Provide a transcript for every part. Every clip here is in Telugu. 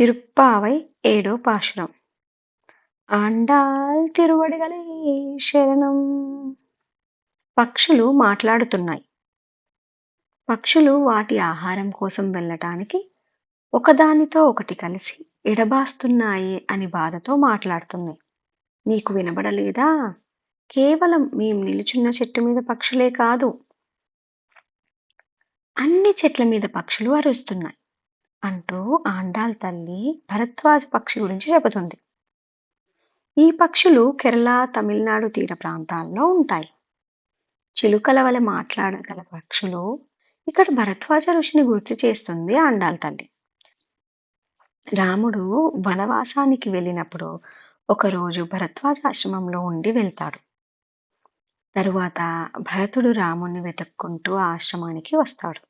తిరుప్పావై ఏడో பாசுரம் ఆండాల్ తిరువడిగలే శరణం పక్షులు మాట్లాడుతున్నాయి. పక్షులు వాటి ఆహారం కోసం వెళ్ళటానికి ఒకదానితో ఒకటి కలిసి ఎడబాస్తున్నాయి అని బాధతో మాట్లాడుతున్నాయి. నీకు వినబడలేదా? కేవలం మేము నిలుచున్న చెట్టు మీద పక్షులే కాదు. అన్ని చెట్ల మీద పక్షులు అరుస్తున్నాయి. అంటూ ఆండాల్ తల్లి భరద్వాజ పక్షి గురించి చెబుతుంది. ఈ పక్షులు కేరళ తమిళనాడు తీర ప్రాంతాల్లో ఉంటాయి. చిలుకల వలె మాట్లాడగల పక్షులు ఇక్కడ భరద్వాజ ఋషిని గుర్తు చేస్తుంది ఆండాల్ తల్లి. రాముడు వనవాసానికి వెళ్ళినప్పుడు ఒకరోజు భరద్వాజ ఆశ్రమంలో ఉండి వెళ్తాడు. తరువాత భరతుడు రాముణ్ణి వెతుక్కుంటూ ఆశ్రమానికి వస్తాడు.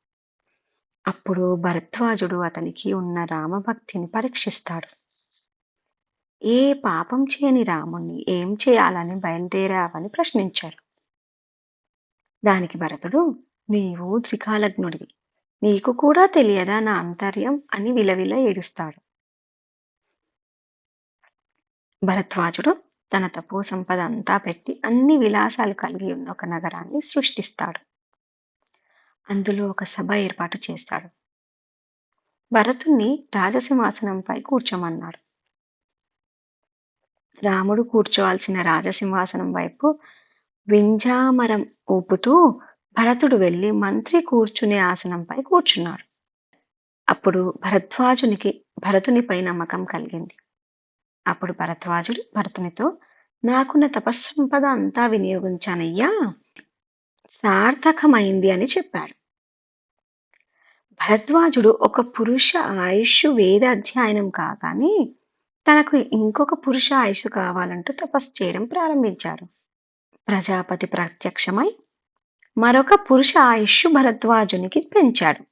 అప్పుడు భరద్వాజుడు అతనికి ఉన్న రామభక్తిని పరీక్షిస్తాడు. ఏ పాపం చేయని రాముణ్ణి ఏం చేయాలని బయలుదేరావని ప్రశ్నించారు. దానికి భరతుడు నీవు త్రికాలజ్ఞుడివి. నీకు కూడా తెలియదా నా అంతర్యం అని విలవిల ఏడుస్తాడు. భరద్వాజుడు తన తపో సంపద అంతా పెట్టి అన్ని విలాసాలు కలిగి ఉన్న ఒక నగరాన్ని సృష్టిస్తాడు. అందులో ఒక సభ ఏర్పాటు చేస్తాడు భరతుణ్ణి రాజసింహాసనంపై కూర్చోమన్నాడు రాముడు కూర్చోవాల్సిన రాజసింహాసనం వైపు వింజామరం ఊపుతూ భరతుడు వెళ్ళి మంత్రి కూర్చునే ఆసనంపై కూర్చున్నాడు అప్పుడు భరద్వాజునికి భరతునిపై నమ్మకం కలిగింది. అప్పుడు భరద్వాజుడు భరతునితో నాకున్న తపస్సంపద అంతా వినియోగించానయ్యా. సార్థకమైంది అని చెప్పాడు భరద్వాజుడు ఒక పురుష ఆయుష్ వేద అధ్యయనం కాగానే తనకు ఇంకొక పురుష ఆయుష్ కావాలంటూ తపస్సు చేయడం ప్రారంభించారు. ప్రజాపతి ప్రత్యక్షమై మరొక పురుష ఆయుష్ భరద్వాజునికి పెంచాడు.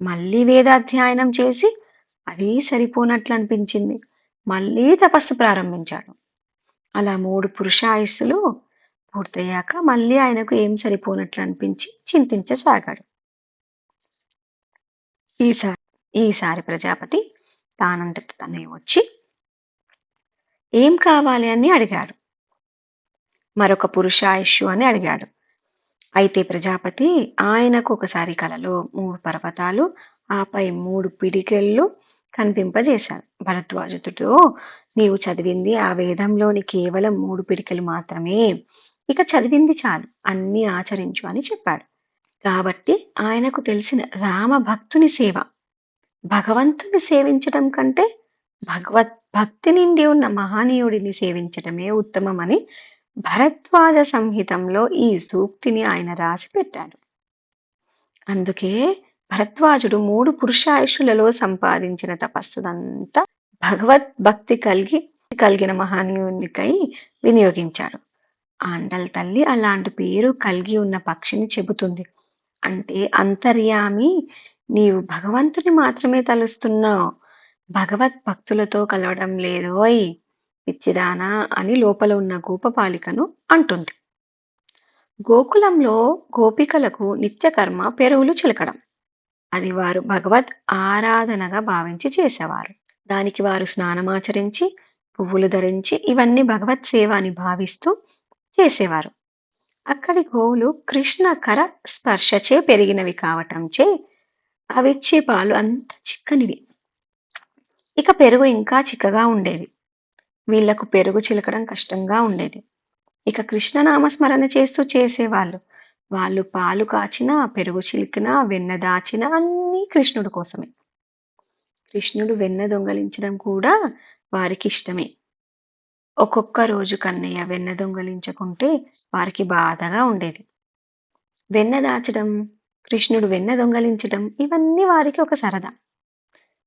మళ్ళీ వేదాధ్యయనం చేసి అది సరిపోనట్లు అనిపించింది. మళ్ళీ తపస్సు ప్రారంభించాడు. అలా మూడు పురుష ఆయుస్సులు పూర్తయ్యాక మళ్ళీ ఆయనకు ఏం సరిపోనట్లు అనిపించి చింతించసాగాడు. ఈసారి ఈసారి ప్రజాపతి తానంతట తనే వచ్చి ఏం కావాలి? అని అడిగాడు. మరొక పురుషాయుష్యు అని అడిగాడు. అయితే ప్రజాపతి ఆయనకు ఒకసారి కలలో మూడు పర్వతాలు ఆపై మూడు పిడికెళ్ళు కనిపింపజేశాడు భరద్వాజుతుడు నీవు చదివింది ఆ వేదంలోని కేవలం మూడు పిడికెలు మాత్రమే. ఇక చదివింది చాలు. అన్ని ఆచరించు అని చెప్పాడు. కాబట్టి ఆయనకు తెలిసిన రామ భక్తుని సేవ. భగవంతుని సేవించటం కంటే భగవత్ భక్తి నిండి ఉన్న మహానీయుడిని సేవించటమే ఉత్తమమని భరద్వాజ సంహితంలో ఈ సూక్తిని ఆయన రాసి పెట్టాడు. అందుకే భరద్వాజుడు మూడు పురుషాయుషులలో సంపాదించిన తపస్సుదంతా భగవత్ భక్తి కలిగి కలిగిన మహానీయునికై వినియోగించాడు. ఆండల తల్లి అలాంటి పేరు కలిగి ఉన్న పక్షిని చెబుతుంది. అంటే అంతర్యామి నీవు భగవంతుని మాత్రమే తలుస్తున్నావు. భగవత్ భక్తులతో కలవడం లేదోయ్ పిచ్చిదానా అని లోపల ఉన్న గోపపాలికను అంటుంది. గోకులంలో గోపికలకు నిత్యకర్మ పెరుగులు చిలకడం. అది వారు భగవత్ ఆరాధనగా భావించి చేసేవారు. దానికి వారు స్నానమాచరించి పువ్వులు ధరించి ఇవన్నీ భగవత్ సేవ అని భావిస్తూ చేసేవారు. అక్కడి గోవులు కృష్ణ కర స్పర్శచే పెరిగినవి కావటంచే అవిచ్చే పాలు అంత చిక్కనివి. ఇక పెరుగు ఇంకా చిక్కగా ఉండేది. వీళ్ళకు పెరుగు చిలకడం కష్టంగా ఉండేది. ఇక కృష్ణ నామస్మరణ చేస్తూ చేసేవాళ్ళు. వాళ్ళు పాలు కాచినా పెరుగు చిలికినా వెన్న దాచినా అన్నీ కృష్ణుడు కోసమే. కృష్ణుడు వెన్న దొంగలించడం కూడా వారికి ఇష్టమే ఒక్కొక్క రోజు కన్నయ్య వెన్న దొంగలించకుంటే వారికి బాధగా ఉండేది. వెన్న దాచడం కృష్ణుడు వెన్న దొంగలించడం ఇవన్నీ వారికి ఒక సరదా.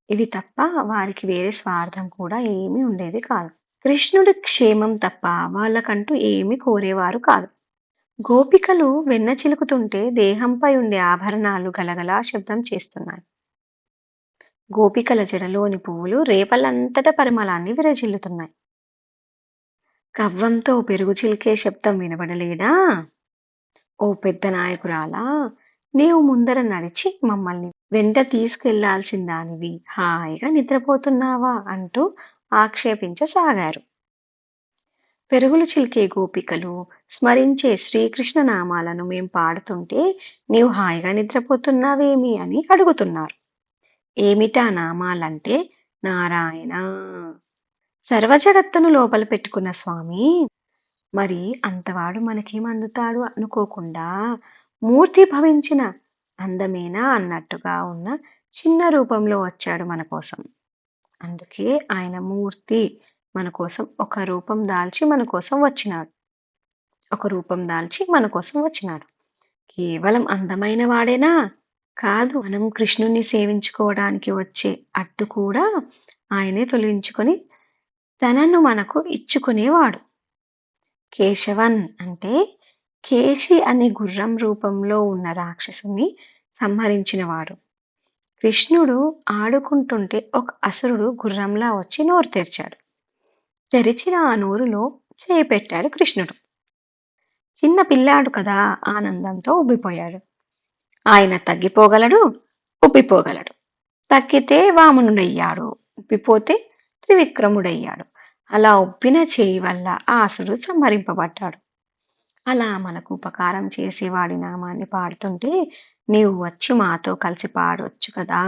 ఇవి తప్ప వారికి వేరే స్వార్థం కూడా ఏమీ ఉండేది కాదు. కృష్ణుడి క్షేమం తప్ప వాళ్ళకంటూ ఏమీ కోరేవారు కాదు. గోపికలు వెన్న చిలుకుతుంటే దేహంపై ఉండే ఆభరణాలు గలగలా శబ్దం చేస్తున్నాయి. గోపికల జడలోని పువ్వులు రేపలంతట పరిమళాన్ని విరజిల్లుతున్నాయి. కవ్వంతో పెరుగు చిలికే శబ్దం వినబడలేదా? ఓ పెద్ద నాయకురాలా నీవు ముందర నడిచి మమ్మల్ని వెంట తీసుకెళ్ళాల్సిన దానివి హాయిగా నిద్రపోతున్నావా అంటూ ఆక్షేపించసాగారు. పెరుగులు చిలికే గోపికలు స్మరించే శ్రీకృష్ణ నామాలను మేం పాడుతుంటే నీవు హాయిగా నిద్రపోతున్నావేమి అని అడుగుతున్నారు. ఏమిటా నామాలంటే నారాయణ. సర్వజగత్తును లోపల పెట్టుకున్న స్వామి మరి అంతవాడు మనకేమందుతాడు అనుకోకుండా మూర్తి భవించిన అందమేనా అన్నట్టుగా ఉన్న చిన్న రూపంలో వచ్చాడు మన కోసం. అందుకే ఆయన మూర్తి మన కోసం ఒక రూపం దాల్చి మన కోసం వచ్చినాడు. ఒక రూపం దాల్చి మన కోసం వచ్చినాడు. కేవలం అందమైన వాడేనా? కాదు మనం కృష్ణుణ్ణి సేవించుకోవడానికి వచ్చే అడ్డు కూడా ఆయనే తొలగించుకొని తనను మనకు ఇచ్చుకునేవాడు. కేశవన్ అంటే కేశి అనే గుర్రం రూపంలో ఉన్న రాక్షసుని సంహరించినవాడు. కృష్ణుడు ఆడుకుంటుంటే ఒక అసురుడు గుర్రంలా వచ్చి నోరు తెరిచాడు. తెరిచిన ఆ నోరులో చేయి పెట్టాడు కృష్ణుడు. చిన్న పిల్లాడు కదా ఆనందంతో ఉబ్బిపోయాడు ఆయన తగ్గిపోగలడు ఉబ్బిపోగలడు తగ్గితే వామనుడయ్యాడు ఉబ్బిపోతే త్రివిక్రముడయ్యాడు. అలా ఒప్పిన చేయి వల్ల ఆ అసుడు సంహరింపబడ్డాడు. అలా మనకు ఉపకారం చేసేవాడి నామాన్ని పాడుతుంటే నీవు వచ్చి మాతో కలిసి పాడవచ్చు కదా.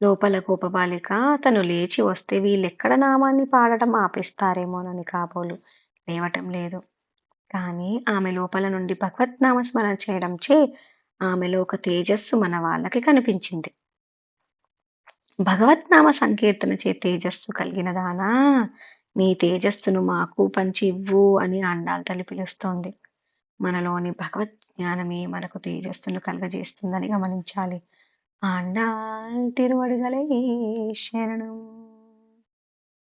లోపల కోపబాలిక తను లేచి వస్తే వీళ్ళెక్కడ నామాన్ని పాడటం ఆపేస్తారేమోనని కాబోలు లేవటం లేదు. కానీ ఆమె లోపల నుండి భగవత్ స్మరణ చేయడం చే ఆమెలో ఒక తేజస్సు మన వాళ్ళకి కనిపించింది. భగవత్నామ సంకీర్తన చే తేజస్సు కలిగినదానా నీ తేజస్సును మాకు పంచి ఇవ్వు అని అండాల తల్లి పిలుస్తోంది. మనలోని భగవత్ జ్ఞానమే మనకు తేజస్సును కలగజేస్తుందని గమనించాలి. ఆండాల్ తిరువడుగలే శరణం.